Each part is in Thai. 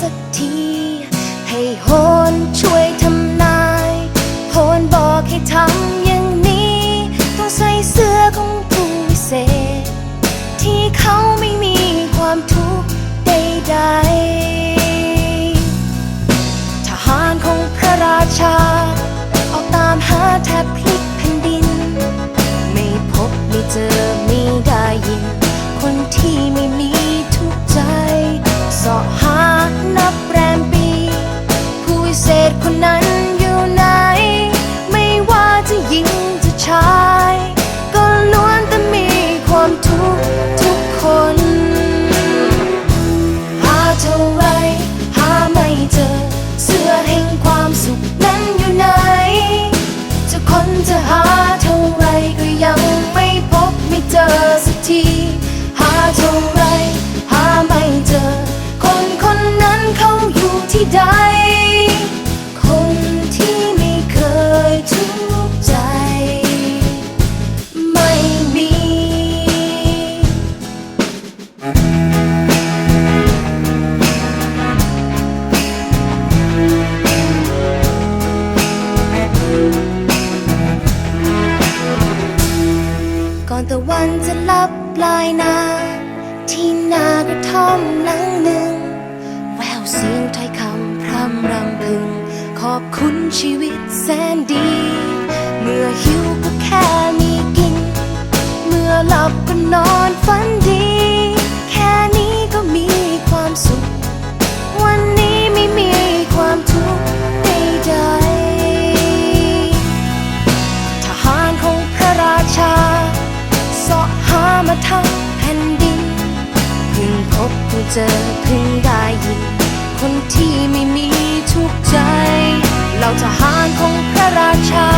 สักที ให้โหนช่วยทำนายโหนบอกให้ทำอย่างนี้ ต้องใส่เสื้อของผู้เศษที่เขาไม่มีความทุกข์ใดๆทหารของพระราชา ออกตามหาแทบ 天下从ันจะลับลายนาที่นากระท่อมหลังหนึ่ง แววเสียงถ้อยคำพร่ำรำพึง ขอบคุณชีวิตแสนดี เมื่อหิวก็แค่มีกิน เมื่อหลับก็นอนฝันดี เจอเพิ่งได้ยิน คนที่ไม่มีทุกใจ เราทหารของพระราชา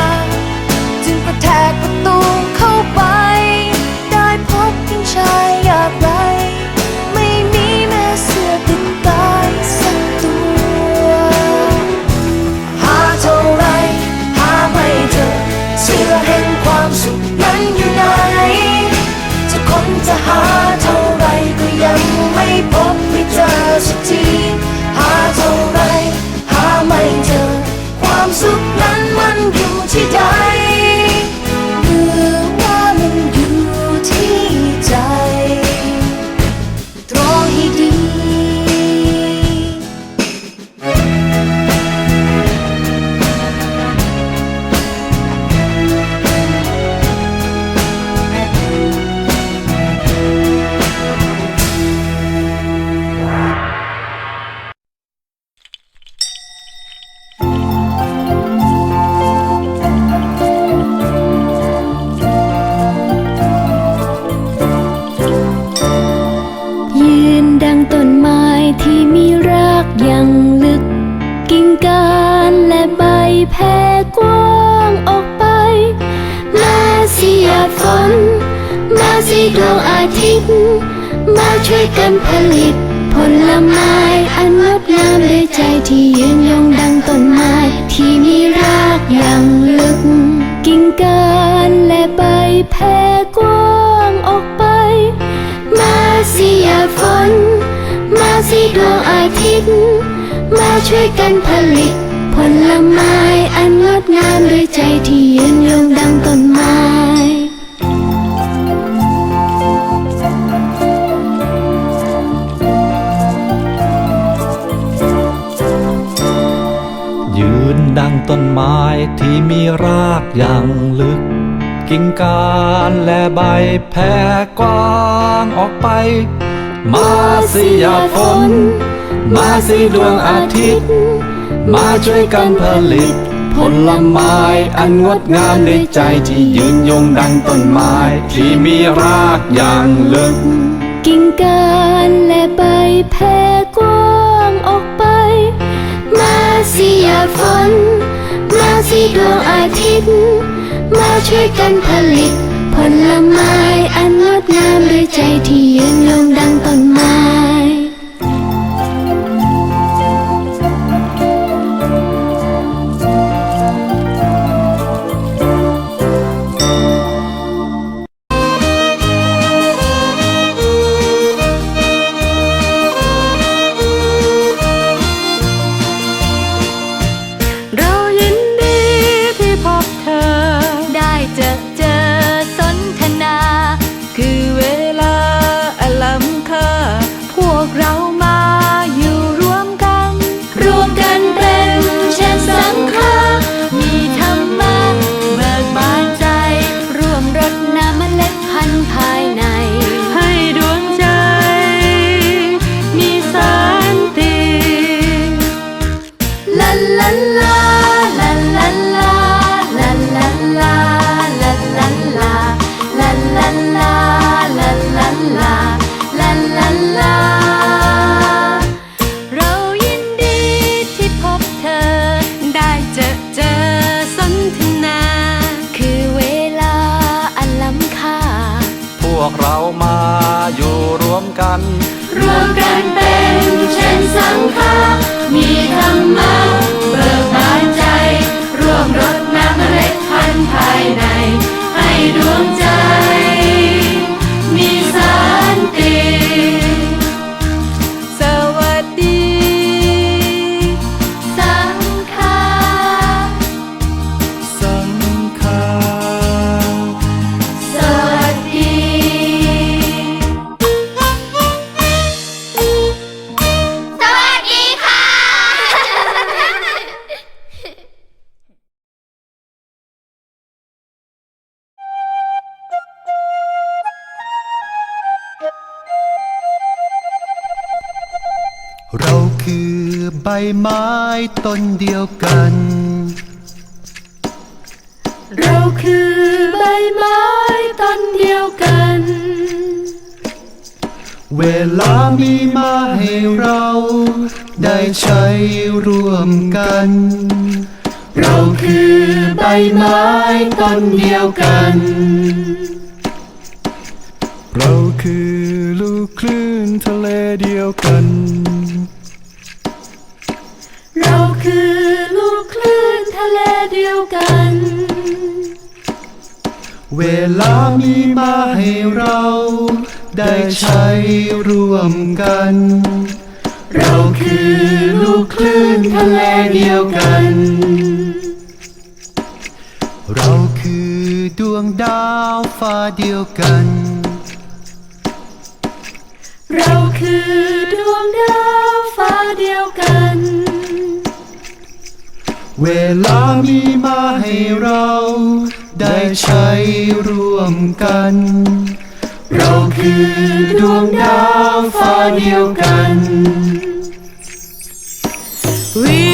สิหยาดฝน มาสิดวงอาทิตย์ มาช่วยกันผลิต ผลไม้อันงดงามด้วยใจที่ยืนยงดังต้นไม้ ที่มีรากอยังลึก กิ่งก้านและใบแผ่กว้างออกไป มาสิหยาดฝน มาสิดวงอาทิตย์ มาช่วยกันผลิต ผลไม้อันงดงามด้วยใจที่ยืนานและใบแผ่กว้างออกไป มาสิหยาฝนมาสิดวงอาทิตย์ มาช่วยกันผลิต ผลไม้อันงดงามในใจที่ยืนยงดังต้นไม้ ที่มีรากอย่างลึก กิ่งก้านและใบแผ่กว้างออกไป มาสิหยาฝนมาสิดวงอาทิตย์ มาช่วยกันผลิต ผลไม้อันงดงามด้วยใจที่ยืนยง วกเรามาอยู่รวมกัน รวมกันเป็นเช่นสังฆามีธรรมะเบิกบานใจ ร่วมรดน้ำเมล็ดพันธุ์ภายใน ให้ดวงใจ คือใบไม้ต้นเดียวกัน เราคือใบไม้ต้นเดียวกันเวเวลามีมาให้เรา ได้ใช้ร่วมกัน เราคือใบไม้ต้นเดียวกัน เราคือลูกคลื่นทะเลเดียวกันเรา คือลูกคลื่นทะเลเดียวกัน เวลามีมาให้เรา ได้ใช้ร่วมกัน เราคือลูกคลื่นทะเลเดียวกัน เราคือดวงดาวฟ้าเดียวกัน เราคือดวงดาว เวลามีมาให้เรา ได้ใช้ร่วมกัน เราคือดวงดาวฟ้าเดียวกัน We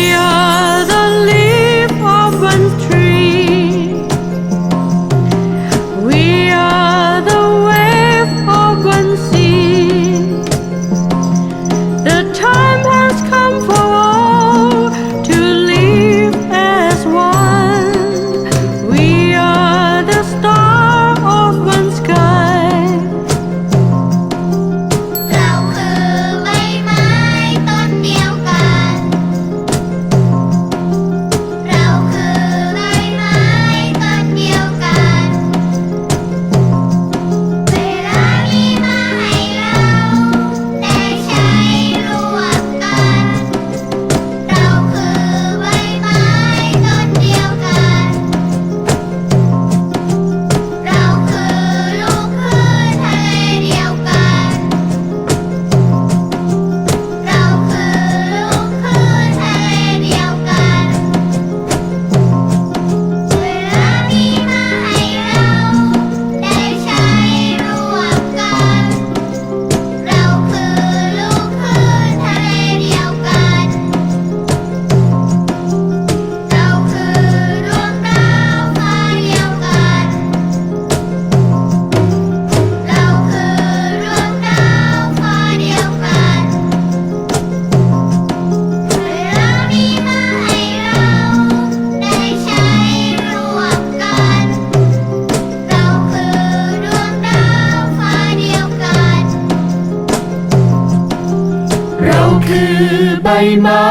เราคือใบไม้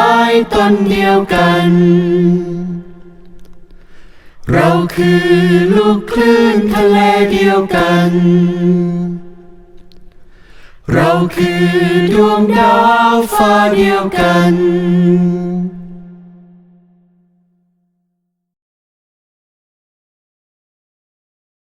ต้นเดียวกัน เราคือลูกคลื่นทะเลเดียวกัน เราคือดวงดาวฟ้าเดียวกัน